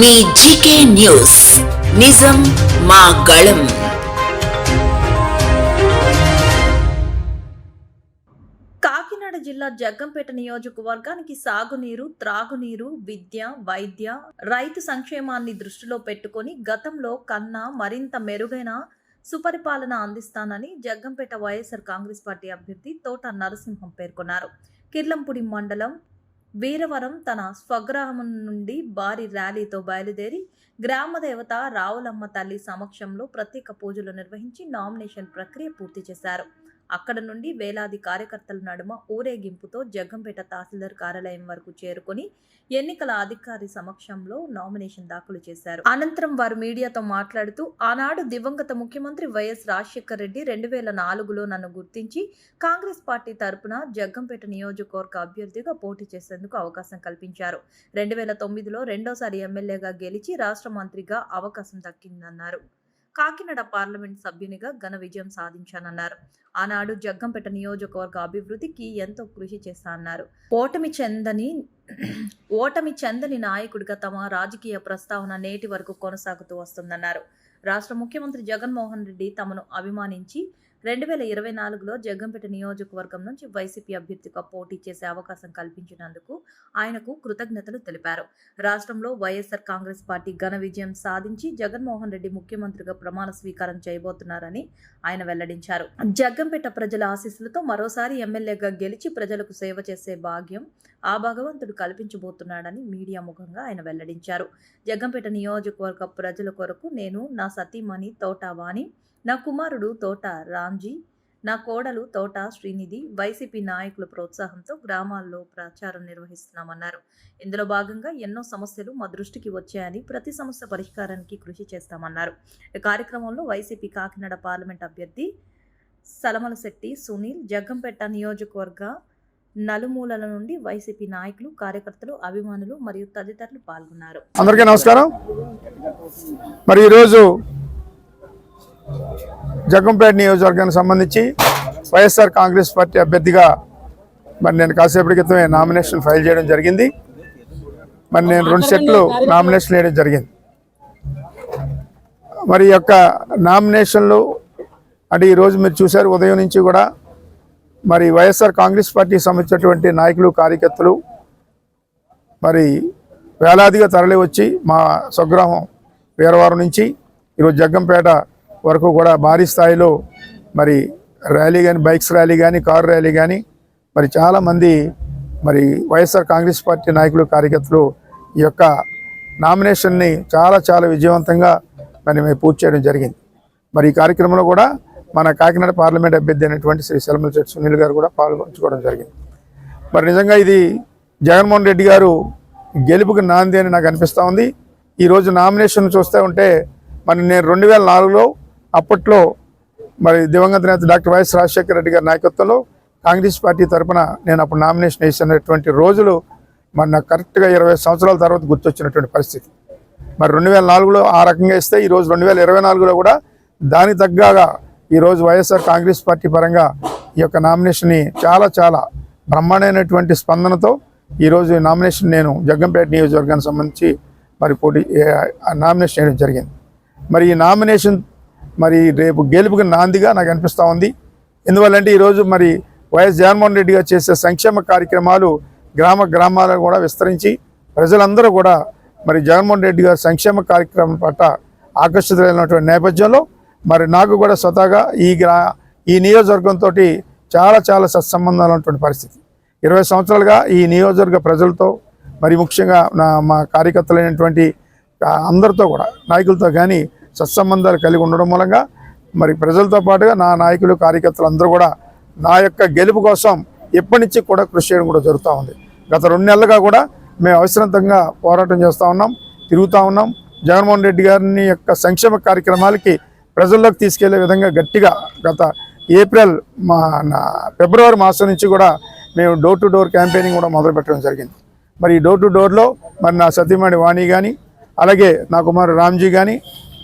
మీ GK news. నిజం మా గళం. కాకినాడ జిల్లా జగ్గంపేట నియోజకవర్గానికి సాగునీరు త్రాగునీరు విద్య వైద్య రైతు సంక్షేమాన్ని దృష్టిలో పెట్టుకొని గతంలో కన్నా మరింత మెరుగైన సుపరిపాలన అందిస్తానని జగ్గంపేట వైఎస్ఆర్ కాంగ్రెస్ పార్టీ అభ్యర్థి తోట నరసింహం పేర్కొన్నారు. కిర్లంపూడి మండలం వీరవరం తన స్వగ్రామం నుండి భారీ ర్యాలీతో బయలుదేరి గ్రామదేవత రావులమ్మ తల్లి సమక్షంలో ప్రత్యేక పూజలు నిర్వహించి నామినేషన్ ప్రక్రియ పూర్తి చేశారు. అక్కడ నుండి వేలాది కార్యకర్తల నడుమ ఊరేగింపుతో జగ్గంపేట తహసీల్దార్ కార్యాలయం వరకు చేరుకొని ఎన్నికల అధికారి సమక్షంలో నామినేషన్ దాఖలు చేశారు. అనంతరం వారు మీడియాతో మాట్లాడుతూ ఆనాడు దివంగత ముఖ్యమంత్రి వైఎస్ రాజశేఖర్ రెడ్డి రెండు వేల నాలుగులో నన్ను గుర్తించి కాంగ్రెస్ పార్టీ తరపున జగ్గంపేట నియోజకవర్గ అభ్యర్థిగా పోటీ చేసేందుకు అవకాశం కల్పించారు. రెండు వేల తొమ్మిదిలో రెండోసారి ఎమ్మెల్యేగా గెలిచి రాష్ట్ర మంత్రిగా అవకాశం దక్కిందన్నారు. కాకినాడ పార్లమెంట్ సభ్యునిగా ఘన విజయం సాధించానన్నారు. ఆనాడు జగ్గంపేట నియోజకవర్గ అభివృద్ధికి ఎంతో కృషి చేస్తానన్నారు. ఓటమి చెందని ఓటమి చెందని నాయకుడిగా తమ రాజకీయ ప్రస్తావన నేటి వరకు కొనసాగుతూ వస్తుందన్నారు. రాష్ట్ర ముఖ్యమంత్రి జగన్మోహన్ రెడ్డి తమను అభిమానించి రెండు వేల ఇరవై నాలుగులో జగ్గంపేట నియోజకవర్గం నుంచి వైసీపీ అభ్యర్థిగా పోటీ చేసే అవకాశం కల్పించినందుకు ఆయనకు కృతజ్ఞతలు తెలిపారు. రాష్ట్రంలో వైఎస్ఆర్ కాంగ్రెస్ పార్టీ ఘన విజయం సాధించి జగన్మోహన్ రెడ్డి ముఖ్యమంత్రిగా ప్రమాణ స్వీకారం చేయబోతున్నారని ఆయన వెల్లడించారు. జగ్గంపేట ప్రజల ఆశీస్సులతో మరోసారి ఎమ్మెల్యేగా గెలిచి ప్రజలకు సేవ చేసే భాగ్యం ఆ భగవంతుడు కల్పించబోతున్నాడని మీడియా ముఖంగా ఆయన వెల్లడించారు. జగ్గంపేట నియోజకవర్గ ప్రజల కొరకు నేను నా సతీమణి తోటావాణి నా కుమారుడు తోట రామ్జీ నా కోడలు తోట శ్రీనిధి వైసీపీ నాయకుల ప్రోత్సాహంతో గ్రామాల్లో ప్రచారం నిర్వహిస్తున్నామన్నారు. ఇందులో భాగంగా ఎన్నో సమస్యలు మా దృష్టికి వచ్చాయని ప్రతి సమస్య పరిష్కారానికి కృషి చేస్తామన్నారు. ఈ కార్యక్రమంలో వైసీపీ కాకినాడ పార్లమెంట్ అభ్యర్థి సలమలశెట్టి సునీల్ జగ్గంపేట నియోజకవర్గ నలుమూలల నుండి వైసీపీ నాయకులు కార్యకర్తలు అభిమానులు మరియు తదితరులు పాల్గొన్నారు. అందరికీ నమస్కారం. మరి ఈరోజు జగ్గంపేట నియోజకవర్గానికి సంబంధించి వైఎస్ఆర్ కాంగ్రెస్ పార్టీ అభ్యర్థిగా మరి నేను కాసేపటి క్రితమే నామినేషన్ ఫైల్ చేయడం జరిగింది. మరి నేను రెండు సెట్లు నామినేషన్ వేయడం జరిగింది. మరి యొక్క నామినేషన్లు అంటే ఈరోజు మీరు చూశారు ఉదయం నుంచి కూడా మరి వైఎస్ఆర్ కాంగ్రెస్ పార్టీకి సంబంధించినటువంటి నాయకులు కార్యకర్తలు మరి వేలాదిగా తరలి వచ్చి మా స్వగ్రామం వీరవారం నుంచి ఈరోజు జగ్గంపేట వరకు కూడా భారీ స్థాయిలో మరి ర్యాలీ కానీ బైక్స్ ర్యాలీ కానీ కారు ర్యాలీ కానీ మరి చాలామంది మరి వైఎస్ఆర్ కాంగ్రెస్ పార్టీ నాయకులు కార్యకర్తలు ఈ యొక్క నామినేషన్ని చాలా చాలా విజయవంతంగా మరి మేము పూర్తి చేయడం జరిగింది. మరి ఈ కార్యక్రమంలో కూడా మన కాకినాడ పార్లమెంట్ అభ్యర్థి అయినటువంటి శ్రీ సెలమల చెట్టు సునీల్ గారు కూడా పాల్గొంచుకోవడం జరిగింది. మరి నిజంగా ఇది జగన్మోహన్ రెడ్డి గారు గెలుపుకి నాంది అని నాకు అనిపిస్తూ ఉంది. ఈరోజు నామినేషన్ చూస్తూ ఉంటే మరి నేను రెండు వేల నాలుగులో అప్పట్లో మరి దివంగత నేత డాక్టర్ వైఎస్ రాజశేఖర రెడ్డి గారి నాయకత్వంలో కాంగ్రెస్ పార్టీ తరఫున నేను అప్పుడు నామినేషన్ వేసినటువంటి రోజులు మరి నాకు కరెక్ట్గా ఇరవై సంవత్సరాల తర్వాత గుర్తొచ్చినటువంటి పరిస్థితి. మరి రెండు వేల నాలుగులో ఆ రకంగా ఇస్తే ఈరోజు రెండు వేల ఇరవై నాలుగులో కూడా దానికి తగ్గగా ఈరోజు వైఎస్ఆర్ కాంగ్రెస్ పార్టీ పరంగా ఈ యొక్క నామినేషన్ని చాలా చాలా బ్రహ్మాండమైనటువంటి స్పందనతో ఈరోజు ఈ నామినేషన్ నేను జగ్గంపేట నియోజకవర్గానికి సంబంధించి మరి పోటీ నామినేషన్ చేయడం జరిగింది. మరి ఈ నామినేషన్ మరి రేపు గెలుపుకి నాందిగా నాకు అనిపిస్తూ ఉంది. ఎందువల్లంటే ఈరోజు మరి వైఎస్ జగన్మోహన్ రెడ్డి గారు చేసే సంక్షేమ కార్యక్రమాలు గ్రామ గ్రామాలను కూడా విస్తరించి ప్రజలందరూ కూడా మరి జగన్మోహన్ రెడ్డి గారి సంక్షేమ కార్యక్రమం పట్ల ఆకర్షితులైనటువంటి నేపథ్యంలో మరి నాకు కూడా స్వతహాగా ఈ గ్రా ఈ నియోజకవర్గంతో చాలా చాలా సత్సంబంధాలు ఉన్నటువంటి పరిస్థితి. ఇరవై సంవత్సరాలుగా ఈ నియోజకవర్గ ప్రజలతో మరి ముఖ్యంగా నా మా కార్యకర్తలైనటువంటి అందరితో కూడా నాయకులతో కానీ సత్సంబంధాలు కలిగి ఉండడం మూలంగా మరి ప్రజలతో పాటుగా నా నాయకులు కార్యకర్తలు అందరూ కూడా నా యొక్క గెలుపు కోసం ఎప్పటి నుంచి కూడా కృషి చేయడం కూడా జరుగుతూ ఉంది. గత రెండు నెలలుగా కూడా మేము అవసరంతంగా పోరాటం చేస్తూ ఉన్నాం తిరుగుతూ ఉన్నాం. జగన్మోహన్ రెడ్డి గారిని యొక్క సంక్షేమ కార్యక్రమాలకి ప్రజల్లోకి తీసుకెళ్ళే విధంగా గట్టిగా గత ఏప్రిల్ మా నా ఫిబ్రవరి మాసం నుంచి కూడా మేము డోర్ టు డోర్ క్యాంపెయినింగ్ కూడా మొదలుపెట్టడం జరిగింది. మరి ఈ డోర్ టు డోర్లో మరి నా సతీమణి వాణి కానీ అలాగే నా కుమారుడు రామ్జీ కానీ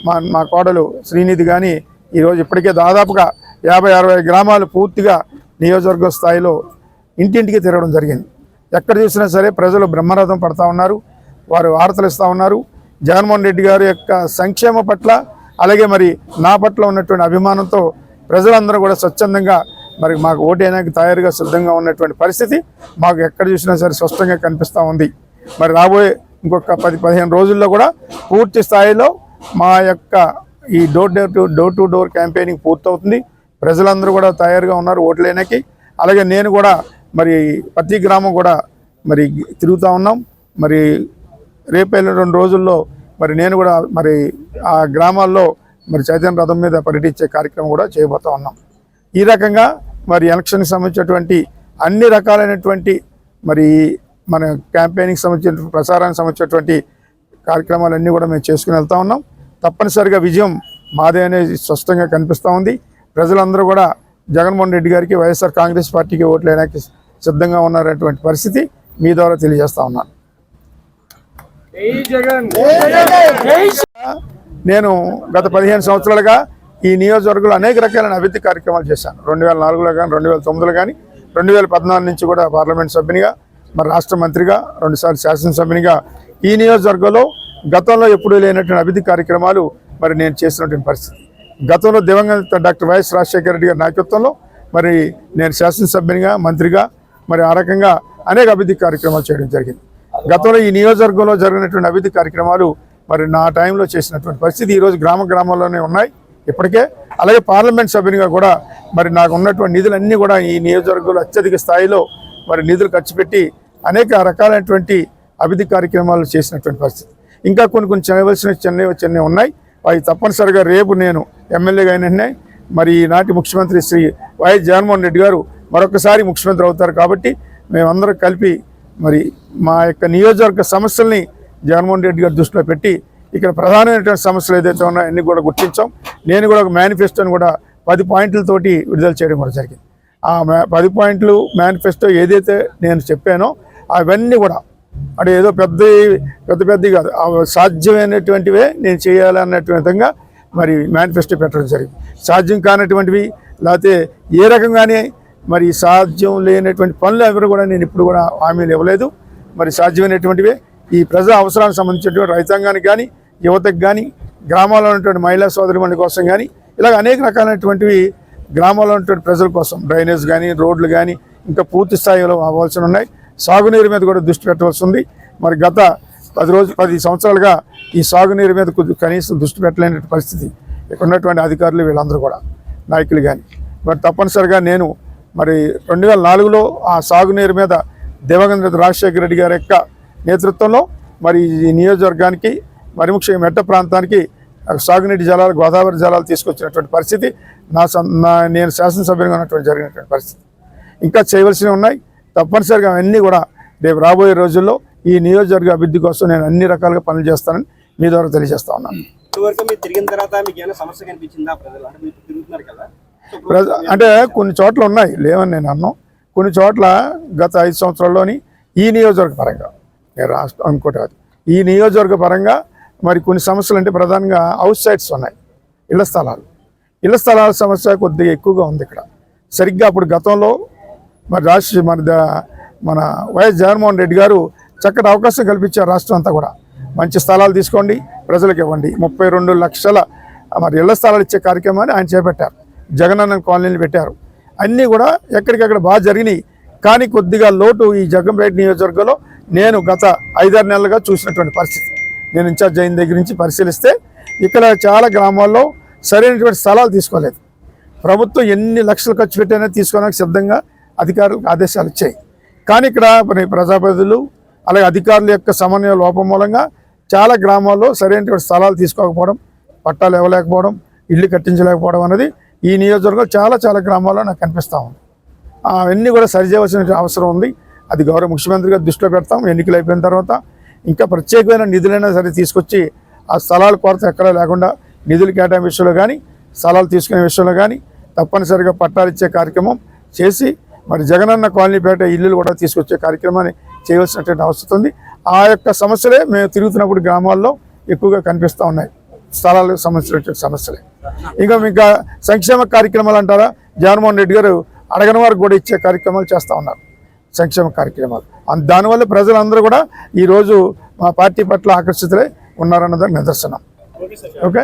మా మా కోడలు శ్రీనిధి కానీ ఈరోజు ఇప్పటికే దాదాపుగా యాభై అరవై గ్రామాలు పూర్తిగా నియోజకవర్గ స్థాయిలో ఇంటింటికి తిరగడం జరిగింది. ఎక్కడ చూసినా సరే ప్రజలు బ్రహ్మరథం పడతా ఉన్నారు వారు వార్తలు ఇస్తూ ఉన్నారు. జగన్మోహన్ రెడ్డి గారి యొక్క సంక్షేమ పట్ల అలాగే మరి నా పట్ల ఉన్నటువంటి అభిమానంతో ప్రజలందరూ కూడా స్వచ్ఛందంగా మరి మాకు ఓటేయడానికి తయారుగా సిద్ధంగా ఉన్నటువంటి పరిస్థితి మాకు ఎక్కడ చూసినా సరే స్పష్టంగా కనిపిస్తూ ఉంది. మరి రాబోయే ఇంకొక పది పదిహేను రోజుల్లో కూడా పూర్తి స్థాయిలో మా యొక్క ఈ door door to door to door campaigning పూర్తవుతుంది. ప్రజలందరూ కూడా తయారుగా ఉన్నారు ఓట్లేనకి అలాగే నేను కూడా మరి ప్రతి గ్రామం కూడా మరి తిరుగుతూ ఉన్నాం. మరి రేపు రెండు రోజుల్లో మరి నేను కూడా మరి ఆ గ్రామాల్లో మరి చైతన్య రథం మీద పర్యటించే కార్యక్రమం కూడా చేయబోతా ఉన్నాం. ఈ రకంగా మరి ఎలక్షన్కి సంబంధించినటువంటి అన్ని రకాలైనటువంటి మరి మన క్యాంపెయినింగ్ సంబంధించిన ప్రసారానికి సంబంధించినటువంటి కార్యక్రమాలన్నీ కూడా మేము చేసుకుని వెళ్తా ఉన్నాం. తప్పనిసరిగా విజయం మాదే అనేది స్పష్టంగా కనిపిస్తూ ఉంది. ప్రజలందరూ కూడా జగన్మోహన్ రెడ్డి గారికి వైఎస్ఆర్ కాంగ్రెస్ పార్టీకి ఓట్లు వేయడానికి సిద్ధంగా ఉన్నారనేటువంటి పరిస్థితి మీ ద్వారా తెలియజేస్తా ఉన్నాను. నేను గత పదిహేను సంవత్సరాలుగా ఈ నియోజకవర్గంలో అనేక రకాలైన అభివృద్ధి కార్యక్రమాలు చేశాను. రెండు వేల నాలుగులో కానీ రెండు వేల తొమ్మిదిలో కానీ రెండు వేల పద్నాలుగు నుంచి కూడా పార్లమెంట్ సభ్యునిగా మరి రాష్ట్ర మంత్రిగా రెండుసార్లు శాసనసభ్యునిగా ఈ నియోజకవర్గంలో గతంలో ఎప్పుడూ లేనటువంటి అభివృద్ధి కార్యక్రమాలు మరి నేను చేసినటువంటి పరిస్థితి. గతంలో దివంగత డాక్టర్ వైఎస్ రాజశేఖర రెడ్డి గారి నాయకత్వంలో మరి నేను శాసనసభ్యునిగా మంత్రిగా మరి ఆ రకంగా అనేక అభివృద్ధి కార్యక్రమాలు చేయడం జరిగింది. గతంలో ఈ నియోజకవర్గంలో జరిగినటువంటి అభివృద్ధి కార్యక్రమాలు మరి నా టైంలో చేసినటువంటి పరిస్థితి ఈరోజు గ్రామ గ్రామాల్లోనే ఉన్నాయి. ఇప్పటికే అలాగే పార్లమెంట్ సభ్యునిగా కూడా మరి నాకు ఉన్నటువంటి నిధులన్నీ కూడా ఈ నియోజకవర్గంలో అత్యధిక స్థాయిలో మరి నిధులు ఖర్చు పెట్టి అనేక రకాలైనటువంటి అభివృద్ధి కార్యక్రమాలు చేసినటువంటి పరిస్థితి. ఇంకా కొన్ని కొన్ని చేయవలసిన చెన్నై చెన్నై ఉన్నాయి. అవి తప్పనిసరిగా రేపు నేను ఎమ్మెల్యేగా అయిన మరి ఈనాటి ముఖ్యమంత్రి శ్రీ వైఎస్ జగన్మోహన్ రెడ్డి గారు మరొకసారి ముఖ్యమంత్రి అవుతారు కాబట్టి మేమందరం కలిపి మరి మా యొక్క నియోజకవర్గ సమస్యల్ని జగన్మోహన్ రెడ్డి గారు దృష్టిలో పెట్టి ఇక్కడ ప్రధానమైనటువంటి సమస్యలు ఏదైతే ఉన్నాయో అన్ని కూడా గుర్తించాం. నేను కూడా ఒక మేనిఫెస్టోని కూడా పది పాయింట్లతోటి విడుదల చేయడం కూడా జరిగింది. ఆ మే- పది పాయింట్లు మేనిఫెస్టో ఏదైతే నేను చెప్పానో అవన్నీ కూడా అంటే ఏదో పెద్ద పెద్ద పెద్ద కాదు. సాధ్యమైనటువంటివే నేను చేయాలన్నటువంటి విధంగా మరి మేనిఫెస్టో పెట్టడం జరిగింది. సాధ్యం కానటువంటివి లేకపోతే ఏ రకంగానే మరి సాధ్యం లేనటువంటి పనులు ఎవరు కూడా నేను ఇప్పుడు కూడా హామీలు ఇవ్వలేదు. మరి సాధ్యమైనటువంటివే ఈ ప్రజా అవసరానికి సంబంధించినటువంటి రైతాంగానికి కానీ యువతకు కానీ గ్రామాల్లో ఉన్నటువంటి మహిళా సోదరిమణుల కోసం కానీ ఇలాగ అనేక రకాలైనటువంటివి గ్రామాల్లో ఉన్నటువంటి ప్రజల కోసం డ్రైనేజ్ కానీ రోడ్లు కానీ ఇంకా పూర్తి స్థాయిలో అవ్వాల్సి ఉన్నాయి. సాగునీరు మీద కూడా దృష్టి పెట్టవలసి ఉంది మరి గత పది రోజులు పది సంవత్సరాలుగా ఈ సాగునీరు మీద కనీసం దృష్టి పెట్టలేని పరిస్థితి ఇక్కడ ఉన్నటువంటి అధికారులు వీళ్ళందరూ కూడా నాయకులు కానీ మరి తప్పనిసరిగా నేను మరి రెండు వేల నాలుగులో ఆ సాగునీరు మీద దేవగంద్ర రాజశేఖర రెడ్డి గారి యొక్క నేతృత్వంలో మరి ఈ నియోజకవర్గానికి మరి ముఖ్యంగా మెట్ట ప్రాంతానికి సాగునీటి జలాలు గోదావరి జలాలు తీసుకొచ్చినటువంటి పరిస్థితి నా నా నేను శాసనసభ్యులుగా ఉన్నటువంటి జరిగినటువంటి పరిస్థితి. ఇంకా చేయవలసినవి ఉన్నాయి. తప్పనిసరిగా అవన్నీ కూడా రేపు రాబోయే రోజుల్లో ఈ నియోజకవర్గ అభివృద్ధి కోసం నేను అన్ని రకాలుగా పనులు చేస్తానని మీ ద్వారా తెలియజేస్తా ఉన్నాను. అంటే కొన్ని చోట్ల ఉన్నాయి లేవని నేను అన్నాను కొన్ని చోట్ల గత ఐదు సంవత్సరాల్లోని ఈ నియోజకవర్గ పరంగా నేను రాష్ట్రం కాదు. ఈ నియోజకవర్గ పరంగా మరి కొన్ని సమస్యలు అంటే ప్రధానంగా హౌస్ సైట్స్ ఉన్నాయి ఇళ్ళ స్థలాలు. ఇళ్ళ స్థలాల సమస్య కొద్దిగా ఎక్కువగా ఉంది ఇక్కడ. సరిగ్గా అప్పుడు గతంలో మరి రాష్ట్ర మన ద- మన వైఎస్ జగన్మోహన్ రెడ్డి గారు చక్కటి అవకాశం కల్పించారు రాష్ట్రం అంతా కూడా. మంచి స్థలాలు తీసుకోండి ప్రజలకు ఇవ్వండి. ముప్పై రెండు లక్షల మరి ఇళ్ళ స్థలాలు ఇచ్చే కార్యక్రమాన్ని ఆయన చేపట్టారు. జగనన్న కాలనీలు పెట్టారు. అన్నీ కూడా ఎక్కడికక్కడ బాగా జరిగినాయి. కానీ కొద్దిగా లోటు ఈ జగంపేట నియోజకవర్గంలో నేను గత ఐదారు నెలలుగా చూసినటువంటి పరిస్థితి. నేను ఇన్ఛార్జ్ అయిన దగ్గర నుంచి పరిశీలిస్తే ఇక్కడ చాలా గ్రామాల్లో సరైనటువంటి స్థలాలు తీసుకోలేదు. ప్రభుత్వం ఎన్ని లక్షలు ఖర్చు పెట్టైనా తీసుకోవడానికి సిద్ధంగా అధికారులకు ఆదేశాలు ఇచ్చాయి. కానీ ఇక్కడ మరి ప్రజాప్రతినిధులు అలాగే అధికారుల యొక్క సమన్వయ లోపం మూలంగా చాలా గ్రామాల్లో సరైనటువంటి స్థలాలు తీసుకోకపోవడం పట్టాలు ఇవ్వలేకపోవడం ఇల్లు కట్టించలేకపోవడం అనేది ఈ నియోజకవర్గం చాలా చాలా గ్రామాల్లో నాకు కనిపిస్తూ ఉంది. అవన్నీ కూడా సరిచేయవలసిన అవసరం ఉంది. అది గౌరవ ముఖ్యమంత్రిగా దృష్టిలో పెడతాం. ఎన్నికలు అయిపోయిన తర్వాత ఇంకా ప్రత్యేకమైన నిధులైనా సరే తీసుకొచ్చి ఆ స్థలాల కొరత ఎక్కడా లేకుండా నిధులు కేటాయింపు విషయంలో కానీ స్థలాలు తీసుకునే విషయంలో కానీ తప్పనిసరిగా పట్టాలు ఇచ్చే కార్యక్రమం చేసి మరి జగనన్న కాలనీపేట ఇల్లులు కూడా తీసుకొచ్చే కార్యక్రమాన్ని చేయవలసినటువంటి అవసరం ఉంది ఆ యొక్క సమస్యలే మేము తిరుగుతున్నప్పుడు గ్రామాల్లో ఎక్కువగా కనిపిస్తూ ఉన్నాయి స్థలాలకు సంబంధించినటువంటి సమస్యలే ఇంకా ఇంకా సంక్షేమ కార్యక్రమాలు అంటారా జగన్మోహన్ రెడ్డి గారు అడగని వారికి కూడా ఇచ్చే కార్యక్రమాలు చేస్తూ ఉన్నారు సంక్షేమ కార్యక్రమాలు దానివల్ల ప్రజలందరూ కూడా ఈరోజు మా పార్టీ పట్ల ఆకర్షితులై ఉన్నారన్నదానికి నిదర్శనం ఓకే